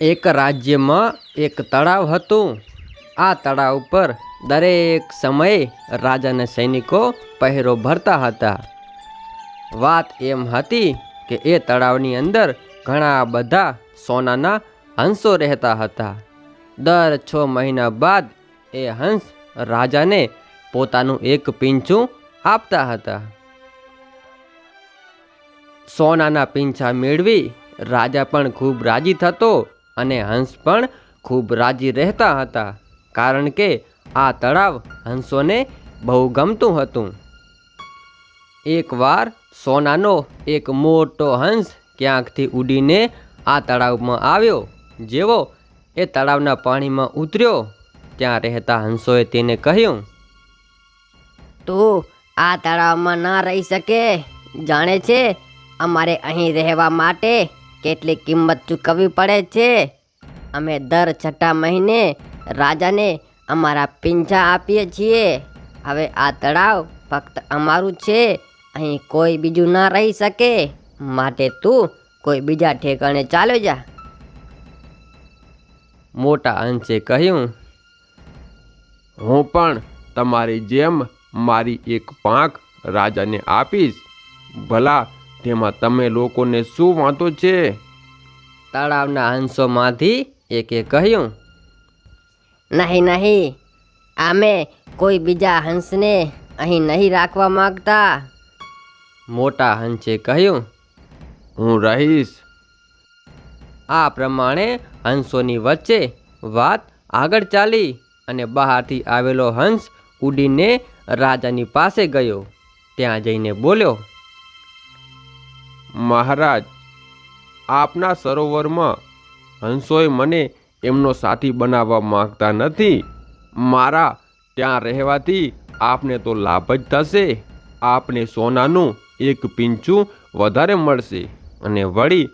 એક રાજ્યમાં એક તળાવ હતું. આ તળાવ પર દરેક સમયે રાજાના સૈનિકો પહેરો ભરતા હતા. વાત એમ હતી કે એ તળાવની અંદર ઘણા બધા સોનાના હંસો રહેતા હતા. દર છ મહિના બાદ એ હંસ રાજાને પોતાનું એક પીંછું આપતા હતા. સોનાના પીંછા મેળવી રાજા પણ ખૂબ રાજી થતો અને હંસ પણ ખૂબ રાજી રહેતા હતા, કારણ કે આ તળાવ હંસોને બહુ ગમતું હતું. એકવાર સોનાનો એક મોટો હંસ ક્યાંકથી ઉડીને આ તળાવમાં આવ્યો, જેવો એ તળાવના પાણીમાં ઉતર્યો. ત્યાં રહેતા હંસોએ તેને કહ્યું, તું આ તળાવમાં ના રહી શકે. જાણે છે, અમારે અહીં રહેવા માટે કેટલી કિંમત ચૂકવવી પડે છે? અમે દર છઠ્ઠા મહિને રાજાને અમારા પિંજા આપીએ છીએ. હવે આ તળાવ ફક્ત અમારું છે. અહીં કોઈ બીજું ના રહી શકે. માટે તું કોઈ બીજા ઠેકાણે ચાલ્યો જા. મોટા અંશે કહ્યું, હું પણ તમારી જેમ મારી એક પાંખ રાજાને આપીશ. ભલા તેમાં તમે લોકોને શું વાંધો છે? તળાવના હંસોમાંથી એકે કહ્યું નહીં નહીં અમે કોઈ બીજા હંસને અહીં નહીં રાખવા માંગતા. મોટા હંસે કહ્યું હું રહીશ. આ પ્રમાણે હંસોની વચ્ચે વાત આગળ ચાલી અને બહારથી આવેલો હંસ ઉડીને રાજાની પાસે ગયો. ત્યાં જઈને બોલ્યો મહારાજ, આપના સરોવરમાં હંસોએ મને એમનો સાથી બનાવવા માગતા નથી. મારા ત્યાં રહેવાથી આપને તો લાભ જ થશે. આપને સોનાનું એક પીંછું વધારે મળશે અને વળી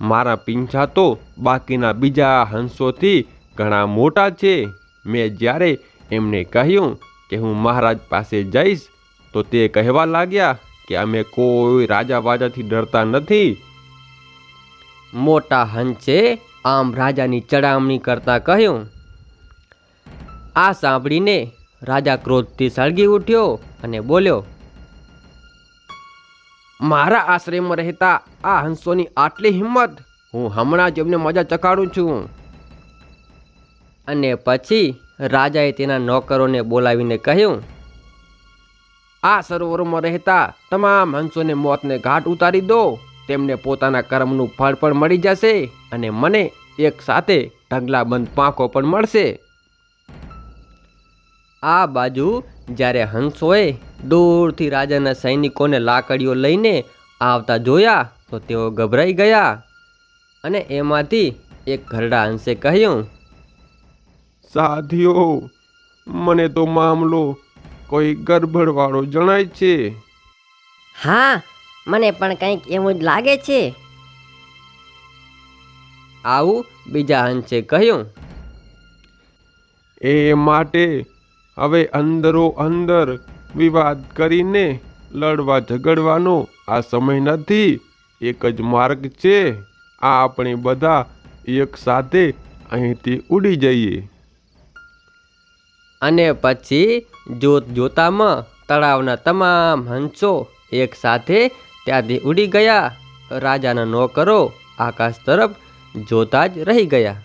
મારા પીંછા તો બાકીના બીજા હંસોથી ઘણા મોટા છે. મેં જ્યારે એમને કહ્યું કે હું મહારાજ પાસે જઈશ, તો તે કહેવા લાગ્યા કે અમે કોઈ રાજા વાજાથી ડરતા નથી? મોટા હંસે આમ રાજાની ચડામણી કરતા કહ્યું. આ સાંભળીને રાજા ક્રોધથી સળગી ઉઠ્યો અને બોલ્યો, મારા આશ્રયમાં રહેતા આ હંસોની આટલી હિંમત હું હમણાં જ એમને મજા ચકાડું છું. અને પછી રાજાએ તેના નોકરોને બોલાવીને કહ્યું આ સરોવરમાં રહેતા તમામ હંસોને મોતને ઘાટ ઉતારી દો. તેમને પોતાના કર્મનું ફળ પણ મળી જશે અને મને એક સાથે ઢગલાબંધ પાંખો પણ મળશે. આ બાજુ જ્યારે હંસોએ દૂરથી રાજાના સૈનિકોને લાકડીઓ લઈને આવતા જોયા, તો તેઓ ગભરાઈ ગયા અને એમાંથી એક ઘરડા હંસે કહ્યું સાધીઓ મને તો મામલો કોઈ ગરબડવાળો જણાય છે? હા મને પણ કંઈક એવું જ લાગે છે. આવું બીજા હંસે કહ્યું. એ માટે હવે અંદરો અંદર વિવાદ કરીને લડવા ઝઘડવાનો આ સમય નથી. એક જ માર્ગ છે. આ આપણે બધા એક સાથે અહીંથી ઉડી જઈએ. અને પછી જોત જોતામાં તળાવના તમામ હંસો એક સાથે ત્યાંથી ઉડી ગયા. રાજાના નોકરો આકાશ તરફ જોતા જ રહી ગયા.